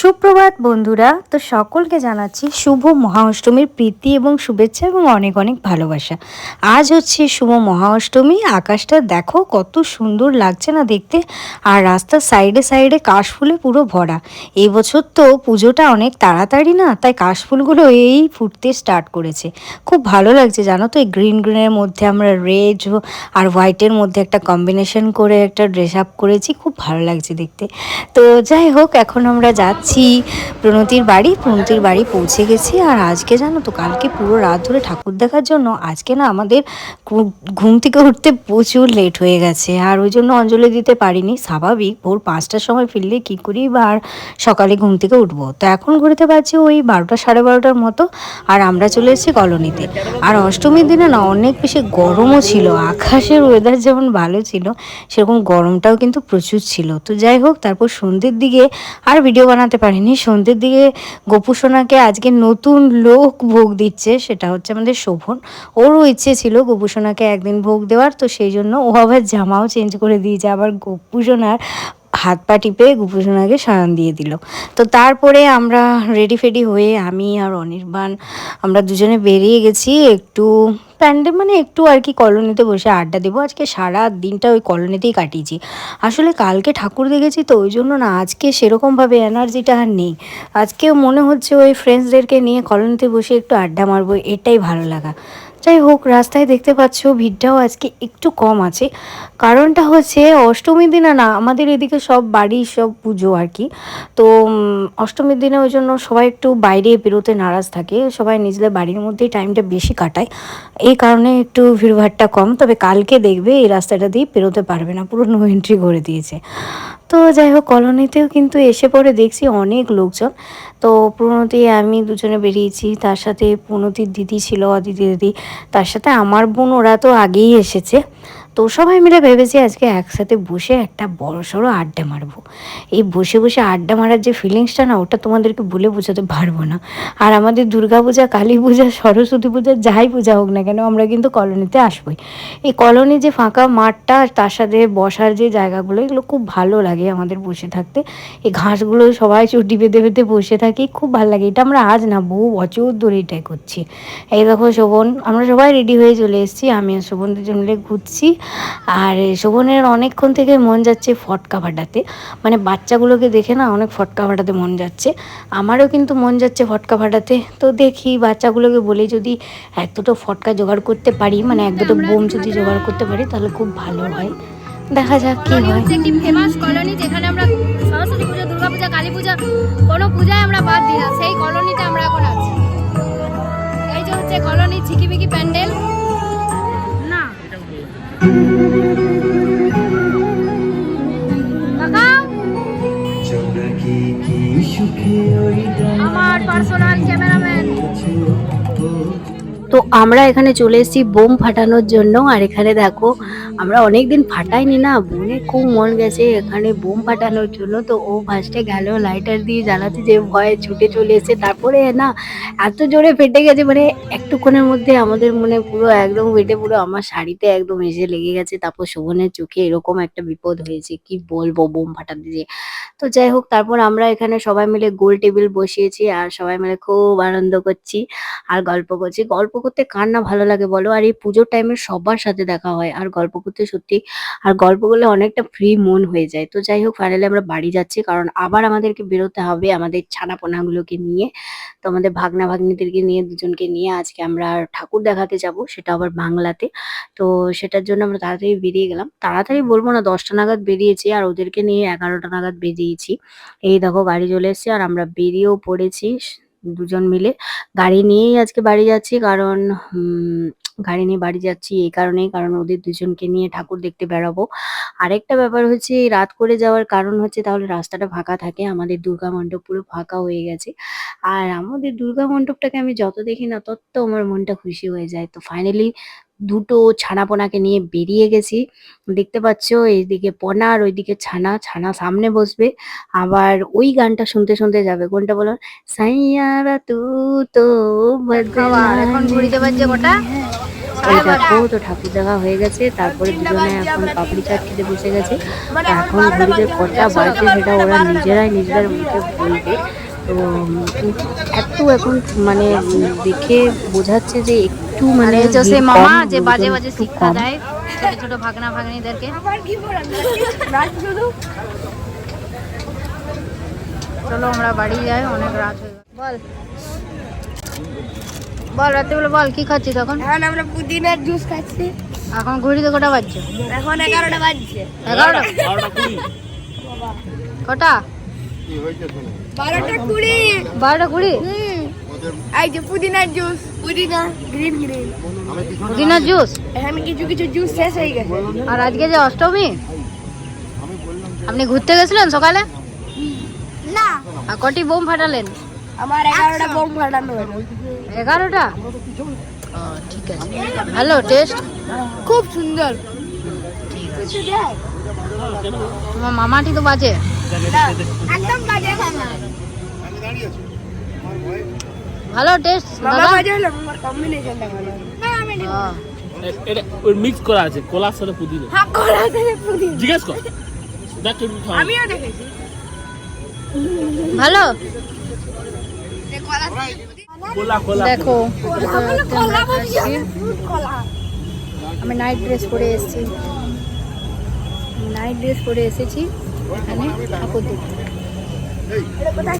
সুপ্রভাত বন্ধুরা, তো সকলকে জানাচ্ছি শুভ মহা অষ্টমীর প্রীতি এবং শুভেচ্ছা এবং অনেক অনেক ভালোবাসা। আজ হচ্ছে শুভ মহা অষ্টমী আকাশটা দেখো কত সুন্দর লাগছে না দেখতে, আর রাস্তার সাইডে সাইডে কাশফুলে পুরো ভরা। এবছর তো পুজোটা অনেক তাড়াতাড়ি না, তাই কাশফুলগুলো এই ফুটতে স্টার্ট করেছে। খুব ভালো লাগছে, জানো তো, এই গ্রিন গ্রিনের মধ্যে আমরা রেড আর হোয়াইটের মধ্যে একটা কম্বিনেশন করে একটা ড্রেস আপ করেছি, খুব ভালো লাগছে দেখতে। তো যাই হোক, এখন আমরা যাচ্ছি প্রণতির বাড়ি প্রণতির বাড়ি পৌঁছে গেছি। আর আজকে জানো তো, কালকে পুরো রাত ধরে ঠাকুর দেখার জন্য আজকে না আমাদের ঘুম থেকে উঠতে প্রচুর লেট হয়ে গেছে। আর ওই জন্য অঞ্জলি দিতে পারিনি। স্বাভাবিক, ভোর পাঁচটার সময় ফিরলে কী করি বা আর সকালে ঘুম থেকে উঠবো। তো এখন ঘুরতে পারছি ওই বারোটা সাড়ে বারোটার মতো। আর আমরা চলে এসেছি কলোনিতে। আর অষ্টমীর দিনে না অনেক বেশি গরমও ছিল। আকাশের ওয়েদার যেমন ভালো ছিল, সেরকম গরমটাও কিন্তু প্রচুর ছিল। তো যাই হোক, তারপর সন্ধ্যের দিকে আর ভিডিও বানাতে পারিনি। সন্ধ্যের দিকে গোপু সোনাকে আজকে নতুন লোক ভোগ দিচ্ছে, সেটা হচ্ছে আমাদের শোভন। ওরও ইচ্ছে ছিল গোপু সোনাকে একদিন ভোগ দেওয়ার, তো সেই জন্য ও আবার জামাও চেঞ্জ করে দিয়েছে। আবার গোপু সোনার হাত পা টিপে গোপুসোনাকে সারান দিয়ে দিল। তো তারপরে আমরা রেডি ফেডি হয়ে আমি আর অনির্বাণ, আমরা দুজনে বেরিয়ে গেছি একটু প্যান্ডে মানে একটু আর কি কলোনিতে বসে আড্ডা দেবো। আজকে সারা দিনটা ওই কলোনিতেই কাটিয়েছি। আসলে কালকে ঠাকুর দেখেছি তো, ওই জন্য না আজকে সেরকমভাবে এনার্জিটা আর নেই। আজকে মনে হচ্ছে ওই ফ্রেন্ডসদেরকে নিয়ে কলোনিতে বসে একটু আড্ডা মারবো, এটাই ভালো লাগা। যাই হোক, রাস্তায় দেখতে পাচ্ছ ভিড়টাও আজকে একটু কম আছে। কারণটা হচ্ছে অষ্টমীর দিনে না, আমাদের এদিকে সব বাড়ির সব পুজো আর কি। তো অষ্টমীর দিনে ওই জন্য সবাই একটু বাইরে বেরোতে নারাজ থাকে। সবাই নিজেদের বাড়ির মধ্যেই টাইমটা বেশি কাটায়। এই কারণে একটু ভিড়ভাড়টা কম। তবে কালকে দেখবে এই রাস্তাটা দিয়ে পেরোতে পারবে না, পুরো নো এন্ট্রি করে দিয়েছে। তো যাই হোক, কলোনিতেও কিন্তু এসে পরে দেখছি অনেক লোকজন। তো প্রণতি আমি দুজনে বেরিয়েছি, তার সাথে প্রণতির দিদি ছিল, অদিতি দিদি। তার সাথে আমার বোন, ওরা তো আগেই এসেছে। তো সবাই মিলে ভেবেছি আজকে একসাথে বসে একটা বড় সড়ো আড্ডা মারবো। এই বসে বসে আড্ডা মারার যে ফিলিংসটা না, ওটা তোমাদেরকে বলে বোঝাতে পারব না। আর আমাদের দুর্গা পূজা, কালী পূজা, সরস্বতী পূজা, যাই পূজা হোক না কেন, আমরা কিন্তু কলোনিতে আসবোই। এই কলোনি যে ফাঁকা মাঠটা, তার সাথে বসার যে জায়গাগুলো, এগুলো খুব ভালো লাগে আমাদের বসে থাকতে। এই ঘাসগুলো সবাই চটি বেঁধে বেঁধে বসে থাকি, খুব ভালো লাগে। এটা আমরা আজ না, বহু বছর ধরে এটাই করছি। এই দেখো, শোভন, আমরা সবাই রেডি হয়ে চলে এসেছি। আমি আর শোভন দুজন মিলে ঘুরছি। আর শোভনের অনেকক্ষণ থেকে মন যাচ্ছে ফটকা ফাটাতে। মানে বাচ্চাগুলোকে দেখে না অনেক ফটকা ফাটাতে মন যাচ্ছে। আমারও কিন্তু মন যাচ্ছে ফটকা ফাটাতে। তো দেখি বাচ্চাগুলোকে বলে যদি এক দুটো ফটকা জোগাড় করতে পারি মানে এক দুটো বোম যদি জোগাড় করতে পারি তাহলে খুব ভালো হয়। দেখা যাক কি হয়। একটি ফেমাস কলোনি যেখানে আমরা সরস্বতী পুজো দুর্গা পূজা কালী পূজা কোনো পূজায় আমরা বাদ দিই না। সেই কলোনিতে আমরা এখন আছি। এই যে হচ্ছে কলোনি ঝিকিমিকি প্যান্ডেল। আমার পার্সোনাল ক্যামেরাম্যান তো আমরা এখানে চলে এসেছি বোম ফাটানোর জন্য। আর এখানে দেখো আমরা অনেক দিন ফাটাইনি না বোনে খুব মন গেছে এখানে বোম ফাটানোর জন্য। তো ও ফার্স্টে গেল লাইটার দিয়ে জ্বালাতে যে ভয়ে ছুটে চলে এসে তারপরে না এত জোরে ফেটে গেছে মানে একটুক্ষণের মধ্যে আমাদের মনে পুরো একদম ফেটে পুরো আমার শাড়িতে একদম এসে লেগে গেছে। তারপর শোভনের চোখে এরকম একটা বিপদ হয়েছে, কি বলব বোম ফাটাতে যে। তো যাই হোক, তারপর আমরা এখানে সবাই মিলে গোল টেবিল বসিয়েছি আর সবাই মিলে খুব আনন্দ করছি আর গল্প করছি। গল্প করতে কার না ভালো লাগে বলো? আর এই পুজোর টাইমে সবার সাথে দেখা হয় আর গল্প করতে সত্যি আর গল্প করলে অনেকটা ফ্রি মন হয়ে যায়। তো যাই হোক ফাইনালি আমরা বাড়ি যাচ্ছি, কারণ আবার আমাদেরকে বেরোতে হবে আমাদের ছানাপোনাগুলোকে নিয়ে। তো আমাদের ভাগনা ভাগ্নিদেরকে নিয়ে, দুজনকে নিয়ে আজকে আমরা ঠাকুর দেখাতে যাব, সেটা আবার বাংলাতে। তো সেটার জন্য আমরা তাড়াতাড়ি বেরিয়ে গেলাম। তাড়াতাড়ি বলব না, দশটা নাগাদ বেরিয়েছি আর ওদেরকে নিয়ে এগারোটা নাগাদ বেরিয়েছি। এই দেখো, গাড়ি চলে এসেছে আর আমরা বেরিয়েও পড়েছি, দুজন মিলে। গাড়ি নিয়েই আজকে বাড়ি যাচ্ছি, কারণ গাড়ি নিয়ে বাড়ি যাচ্ছি, এই কারণেই, কারণ ওদের দুজনকে নিয়ে ঠাকুর দেখতে বেড়াবো আরেকটা ব্যাপার হচ্ছে রাত করে যাওয়ার কারণ হচ্ছে, তাহলে রাস্তাটা ফাঁকা থাকে, আমাদের দুর্গা মণ্ডপ পুরো ফাঁকা হয়ে গেছে। আর আমাদের দুর্গা মণ্ডপটাকে আমি যত দেখি না তত আমার মনটা খুশি হয়ে যায়। তো ফাইনালি দুটো ছানাপোনাকে নিয়ে বেরিয়ে গেছি। দেখতে পাচ্ছ এইদিকে পোনা আর ওইদিকে ছানা ছানা সামনে বসবে। আবার ওই গানটা শুনতে শুনতে যাবে। কোনটা বলো? সাইয়ারা তু তো এখন ঘুরিতে পারছে কটা এই দেখো তো ঠাকুর দেখা হয়ে গেছে। তারপরে দুজনে এখন পাপড়ি চাট খেতে বসে গেছে। এখন ঘড়িতে কটা বাজে সেটা ওরা নিজেরাই নিজেদের মুখে বলবে। তো এত এখন মানে দেখে বোঝাচ্ছে যে একটু মানে মানে যে মামা যে বাজে বাজে শিক্ষা দেয় ছোট ছোট ভাগনা ভাগ্নিদেরকে। চলো আমরা বাড়ি যাই অনেক রাত হয়ে গেল বল। বল রাত্রিবেলা বল কি খাচ্ছি তখন এখন আমরা পুদিনার জুস খাচ্ছি। এখন ঘড়িতে কটা বাজছে? এখন এগারোটা বাজছে। এগারোটা? কটা? বারোটা কুড়ি। বারোটা কুড়ি? এই যে পুদিনার জুস। পুদিনা গ্রিন গ্রিন। পুদিনার জুস? এখানে কিছু কিছু জুস শেষ হয়ে গেছে। আর আজকে যে অষ্টমী? আপনি ঘুরতে গেছিলেন সকালে? না। আর কটি বোম ফাটালেন? আমার এগারোটা বোম ফাটানো এগারোটা? ঠিক আছে। Hello test? খুব সুন্দর। তোমার মামাটি তো বাজে। একদম বাজে খানা ভালো টেস্ট দাদা? বাজে হলো আমার কম্বিনেশনটা ভালো। না আমি ও, এটা ওই মিক্স করা আছে কলার সাথে পুদিনা। পুদিনা। জিজ্ঞেস কর। দেখ একটু খাও। আমিও দেখেছি। ভালো? কোলা কোলা। দেখো কলা বলছি কলা। আমি নাইট ড্রেস পরে এসেছি। নাইট ড্রেস পরে এসেছি। এখানে ঠাকুর দেখতে